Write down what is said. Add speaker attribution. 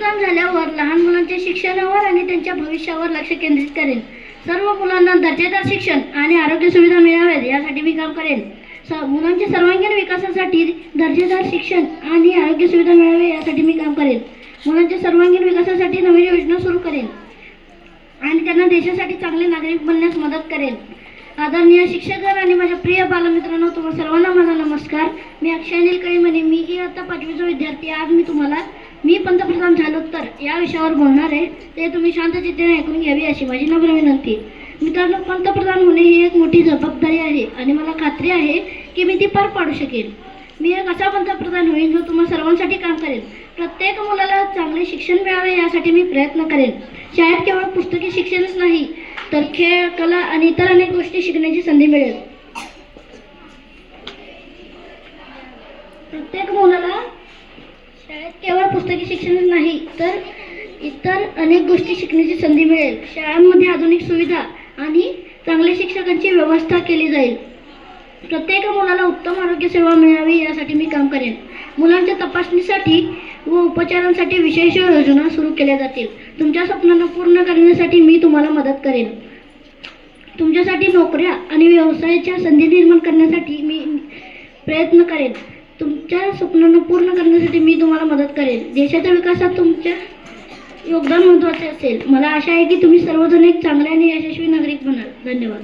Speaker 1: पंतप्रधान झाल्यावर लहान मुलांच्या शिक्षणावर आणि त्यांच्या भविष्यावर लक्ष केंद्रित करेन सर्व मुलांना दर्जेदार शिक्षण आणि आरोग्य सुविधा मिळाव्यात यासाठी मी काम करेन. स मुलांच्या सर्वांगीण विकासासाठी दर्जेदार शिक्षण आणि आरोग्य सुविधा मिळावे यासाठी मी काम करेन. मुलांच्या सर्वांगीण विकासासाठी नवीन योजना सुरू करेन. आणि त्यांना देशासाठी चांगले नागरिक बनण्यास मदत करेन. आदरणीय शिक्षकगण आणि माझ्या प्रिय बालमित्रांनो तुम्हा सर्वांना माझा नमस्कार. मी अक्षय अनिल म्हणे मी ही आता पाचवीचा विद्यार्थी आज मी तुम्हाला मी पंतप्रधान या विषयावर बोलणार आहे. ते तुम्ही शांत चित्तेने ऐकून घ्यावी अशी माझी नम्र विनंती. मित्रांनो पंतप्रधान होणे ही एक मोठी जबाबदारी आहे आणि मला खात्री आहे की मी ती पार पाडू शकेन. मी एक असा पंतप्रधान होईन जो तुम्हा सर्वांसाठी काम करेन प्रत्येक मुलाला चांगले शिक्षण मिळावे यासाठी मी प्रयत्न करेन. शाळेत केवळ पुस्तकी शिक्षणच नाही तर खेळ कला आणि इतर अनेक गोष्टी शिकण्याची संधी मिळेल. प्रत्येक मुलाला शाळेत केवळ पुस्तकी शिक्षणच नाही तर इतर अनेक गोष्टी शिकण्याची संधी मिळेल. शाळांमध्ये आधुनिक सुविधा आणि चांगल्या शिक्षकांची व्यवस्था केली जाईल. प्रत्येक मुलाला उत्तम आरोग्य सेवा मिळावी यासाठी मी काम करेन. मुलांच्या तपासणीसाठी व उपचारांसाठी विशेष योजना सुरू केल्या जातील. तुमच्या स्वप्नांना पूर्ण करण्यासाठी मी तुम्हाला मदत करेन. तुमच्यासाठी नोकऱ्या आणि व्यवसायाच्या संधी निर्माण करण्यासाठी मी प्रयत्न करेन. तुमच्या स्वप्नांना पूर्ण करण्यासाठी मी तुम्हाला मदत करेन. देशाच्या विकासात तुमच्या योगदान महत्त्वाचे असेल. मला आशा आहे की तुम्ही सर्वजण एक चांगले आणि यशस्वी नागरिक बनाल. धन्यवाद.